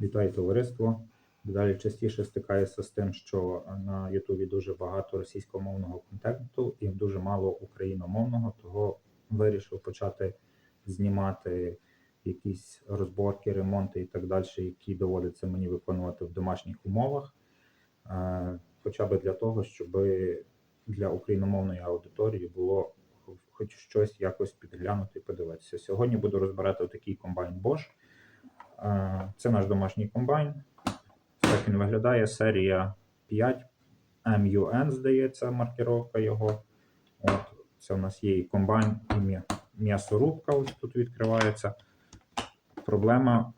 Вітаю товариство. Дедалі частіше стикаюся з тим, що на Ютубі дуже багато російськомовного контенту і дуже мало україномовного, того вирішив почати знімати якісь розборки, ремонти і так далі, які доводиться мені виконувати в домашніх умовах. Е, Хоча б для того, щоб для україномовної аудиторії було хоч щось якось підглянути і подивитися. Сьогодні буду розбирати такий комбайн Bosch. Це наш домашній комбайн. Так він виглядає. Серія 5 MUN, здається, маркировка його. От, Це у нас є і комбайн, і м'ясорубка. Ось тут відкривається. Проблема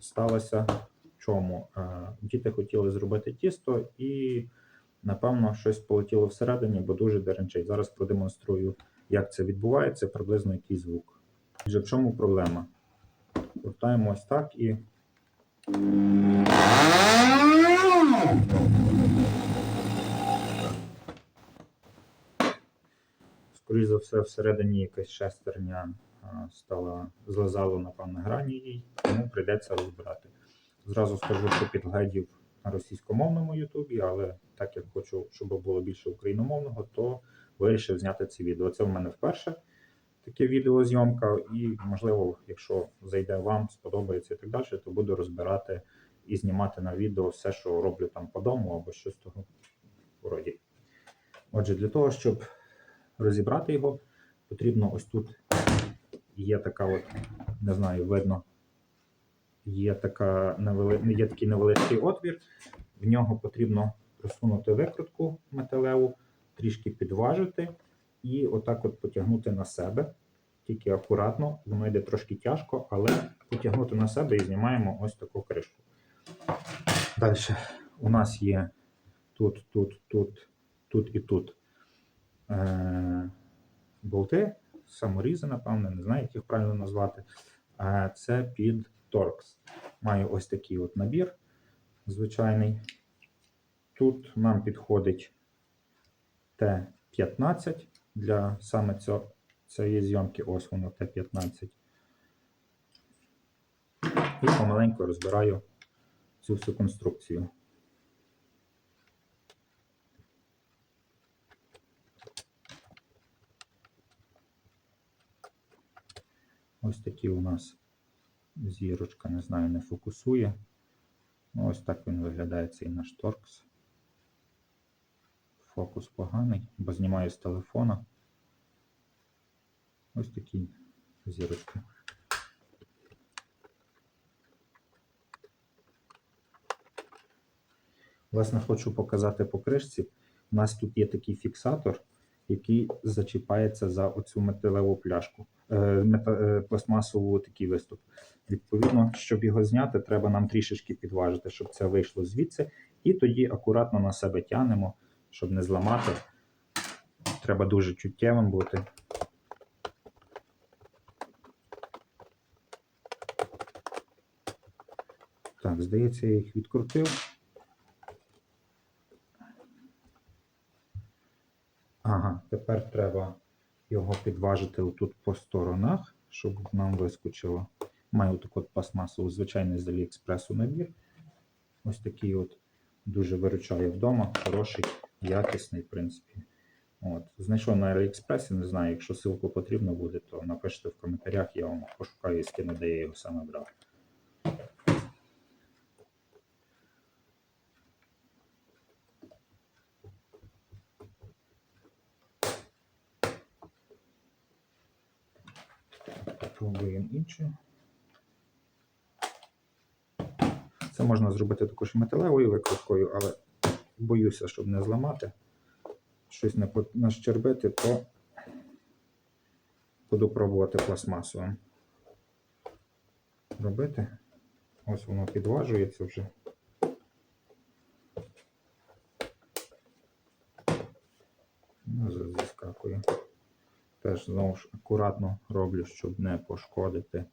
сталася в чому? Е, Діти хотіли зробити тісто і, напевно, щось полетіло всередині, бо дуже деренчить. Зараз продемонструю, як це відбувається, приблизно який звук. Отже, в чому проблема? Вертаємо ось так і Скоріше за все, всередині якась шестерня стала злизало, напевно, грані їй, тому прийдеться розбирати. Зразу скажу, що підгледів на російськомовному Ютубі, але так як хочу, щоб було більше україномовного, то вирішив зняти це відео. Це в мене вперше таке відеозйомка, і, можливо, якщо зайде вам, сподобається і так далі, то буду розбирати і знімати на відео все, що роблю там по дому або щось того вроді. Отже, для того, щоб розібрати його, потрібно ось тут є така от, не знаю, видно, є, така невели... є такий невеличкий отвір. В нього потрібно просунути викрутку металеву, трішки підважити і отак от потягнути на себе. Тільки акуратно, воно йде трошки тяжко, але потягнути на себе і знімаємо ось таку кришку. Далі у нас є тут, тут, тут, тут і тут е, болти, саморізи, напевно, не знаю, як їх правильно назвати. Е, це під торкс. Маю ось такий от набір звичайний. Тут нам підходить Т-15 для саме цього, цієї зйомки. Ось воно Т-15. І помаленьку розбираю цю всю конструкцію. Ось такі у нас зірочка, не знаю, не фокусує. Ось так він виглядає цей наш торкс. Фокус поганий, бо знімаю з телефона. Ось такі зірочки. Власне, хочу показати по кришці. У нас тут є такий фіксатор, який зачіпається за оцю металеву пляшку, е, е, пластмасову такий виступ. Відповідно, щоб його зняти, треба нам трішечки підважити, щоб це вийшло звідси. І тоді акуратно на себе тянемо, щоб не зламати. Треба дуже чуттєвим бути. Так, здається, я їх відкрутив. Ага, тепер треба його підважити отут по сторонах, щоб нам вискочило. Маю таку от пластмасову, звичайний з Аліекспресу набір. Ось такий от дуже виручає вдома, хороший, якісний, в принципі. От. Знайшов на Аліекспресі, не знаю, якщо ссылку потрібно буде, то напишіть в коментарях, я вам пошукаю і скину, де я його саме брав. Пробуємо інше. Це можна зробити також і металевою викруткою, але боюся, щоб не зламати, щось не нащербити, то буду пробувати пластмасовим робити. Ось воно підважується вже. Ну, Зіскакує. Теж знову ж акуратно роблю, щоб не пошкодити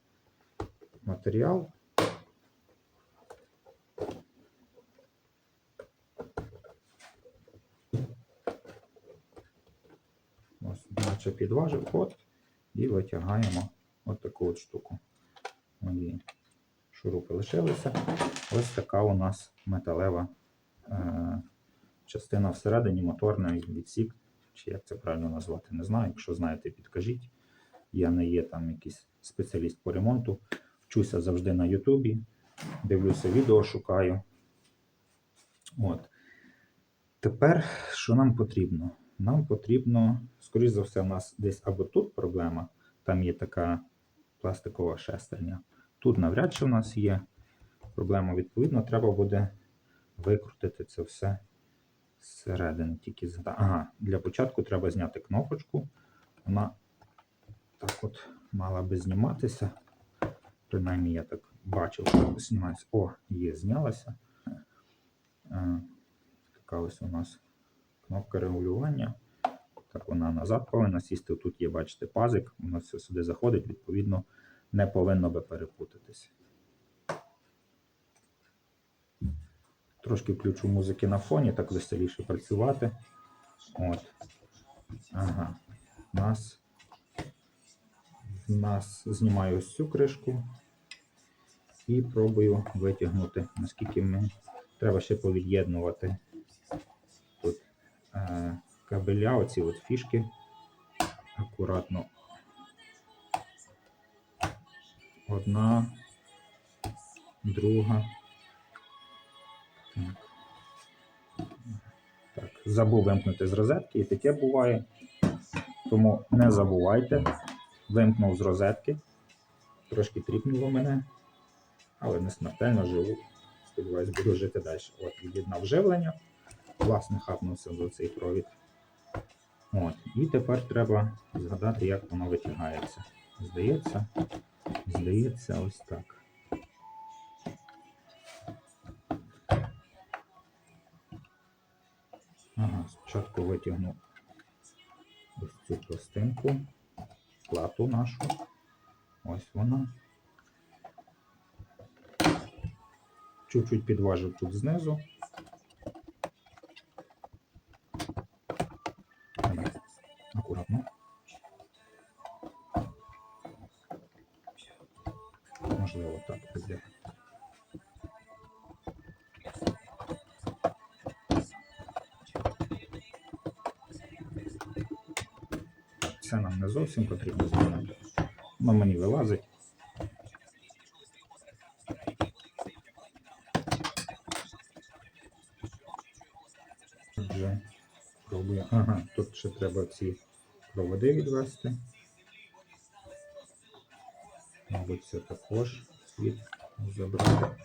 матеріал. Наче підважив ход і витягаємо от таку от штуку. Ось шурупи лишилися. Ось така у нас металева е, частина всередині, моторний відсік, чи як це правильно назвати, не знаю. Якщо знаєте, підкажіть. Я не є там якийсь спеціаліст по ремонту. Вчуся завжди на Ютубі, дивлюся відео, шукаю. От. Тепер, що нам потрібно? Нам потрібно, скоріш за все, у нас десь або тут проблема, там є така пластикова шестерня. Тут навряд чи в нас є проблема. Відповідно, треба буде викрутити це все зсередини. Тільки згада- Ага, для початку треба зняти кнопочку. Вона так от мала би зніматися. Принаймні, я так бачив, що знімається. О, є, знялася. Е, Така ось у нас кнопка регулювання. Так, вона назад повинна сісти. Тут є, бачите, пазик, воно все сюди заходить, відповідно, не повинно би перепутатися. Трошки включу музики на фоні, так веселіше працювати. От. Ага. Нас, нас знімаю ось цю кришку і пробую витягнути, наскільки ми треба ще повід'єднувати кабеля, оці от фішки. Акуратно. Одна, друга. Так. Так, забув вимкнути з розетки, і таке буває. Тому не забувайте. Вимкнув з розетки. Трошки тріпнуло мене, але не смертельно живу. Сподіваюсь, буду жити далі. От, від'єднав живлення. Власне, хапнувся за цей провід. От. І тепер треба згадати, як воно витягається. Здається, здається, ось так. Ага, спочатку витягну ось цю пластинку, плату нашу. Ось вона. Чуть-чуть підважив тут знизу. Так буде. Це нам не зовсім потрібно змінити. Воно мені вилазить. Ага, тут ще треба ці проводи відвести. Мабуть, це також слід забрати.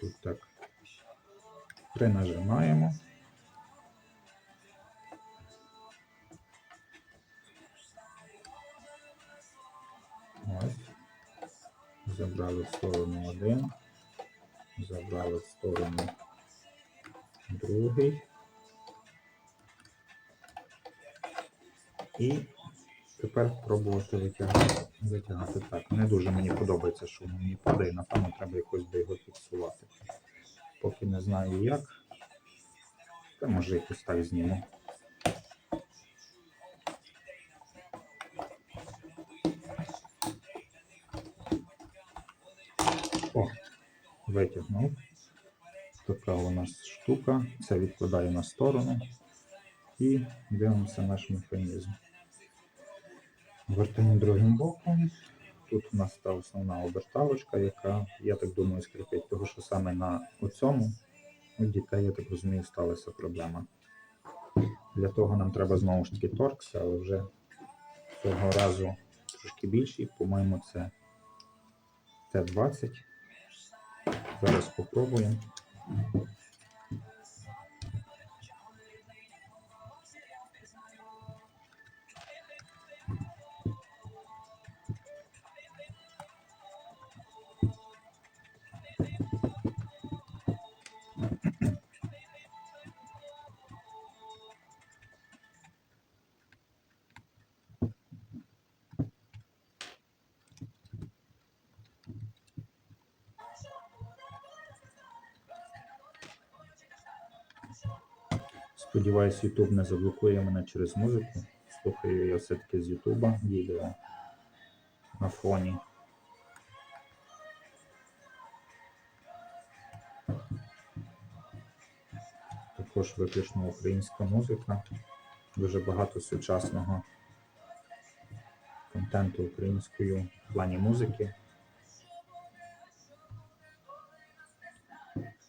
Тут так принажимаємо. Ось. Забрали в сторону один, забрали в сторону другий. І тепер пробувати витягати. витягати так. Не дуже мені подобається, що воно мені падає, напевно, треба якось би його фіксувати. Поки не знаю як. Та може якось так зніму. О, витягнув. Така у нас штука. Це відкладаю на сторону. І дивимося наш механізм. Вертаємо другим боком. Тут у нас та основна оберталочка, яка, я так думаю, скрипить, тому що саме на оцьому у дітей, я так розумію, сталася проблема. Для того нам треба знову ж таки торкс, але вже цього разу трошки більший. По-моєму, це Т-20. Зараз спробуємо. Сподіваюсь, YouTube не заблокує мене через музику. Слухаю я все-таки з YouTube відео на фоні. Також виключно українська музика. Дуже багато сучасного контенту українською в плані музики.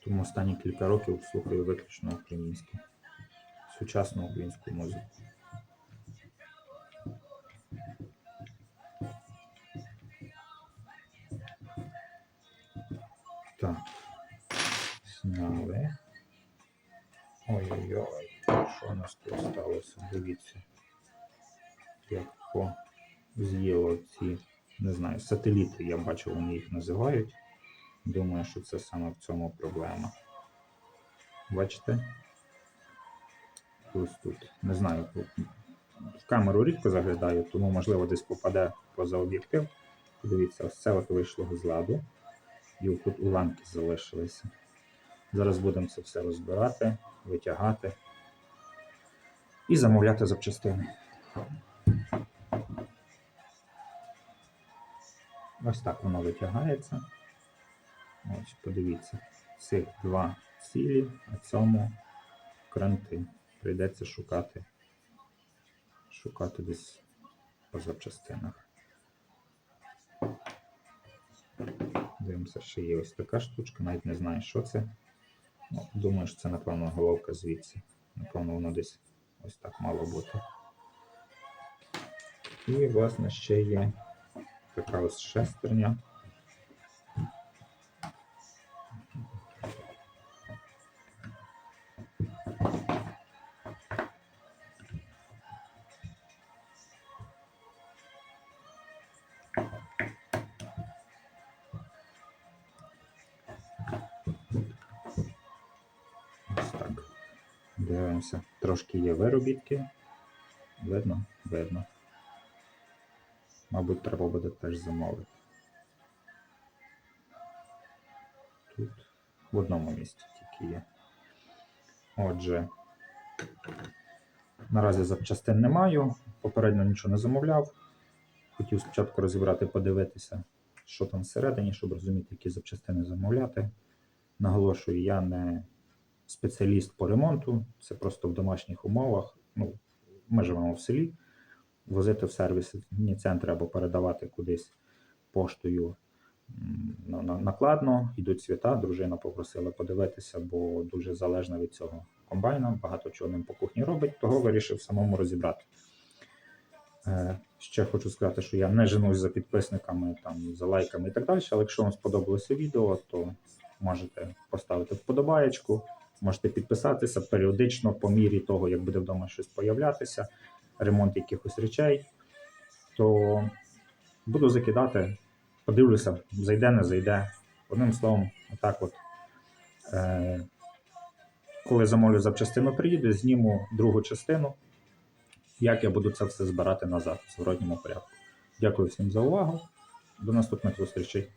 Тому останні кілька років слухаю виключно українську, сучасну українську музику. Так, зняли. Ой-ой-ой, що у нас тут сталося? Дивіться. Як по з'їло ці, не знаю, сателіти, я бачу, вони їх називають. Думаю, що це саме в цьому проблема. Бачите? Ось тут. Не знаю, в камеру рідко заглядаю, тому можливо десь попаде поза об'єктив. Подивіться, ось це от вийшло з ладу. І тут уламки залишилися. Зараз будемо це все розбирати, витягати і замовляти запчастини. Ось так воно витягається. Ось, подивіться, цих два цілі, а цьому кранти. Прийдеться шукати, шукати десь по запчастинах. Дивимося, ще є ось така штучка, навіть не знаю, що це. Ну, думаю, що це, напевно, головка звідси. Напевно, воно десь ось так мало бути. І, власне, ще є така ось шестерня. Дивимося. Трошки є виробітки. Видно? Видно. Мабуть, треба буде теж замовити. Тут в одному місці тільки є. Отже, наразі запчастин не маю. Попередньо нічого не замовляв. Хотів спочатку розібрати, подивитися, що там всередині, щоб розуміти, які запчастини замовляти. Наголошую, я не спеціаліст по ремонту, це просто в домашніх умовах. Ну, ми живемо в селі, возити в сервісні центри або передавати кудись поштою ну, накладно, йдуть свята, дружина попросила подивитися, бо дуже залежна від цього комбайна, багато чого ним по кухні робить, того вирішив самому розібрати. Е, Ще хочу сказати, що я не женусь за підписниками, там, за лайками і так далі, але якщо вам сподобалося відео, то можете поставити вподобаєчку, можете підписатися періодично по мірі того, як буде вдома щось появлятися, ремонт якихось речей, то буду закидати, подивлюся, зайде, не зайде. Одним словом, отак от. Е, коли замовлю запчастину, приїду, зніму другу частину, як я буду це все збирати назад в зворотньому порядку. Дякую всім за увагу. До наступних зустрічей.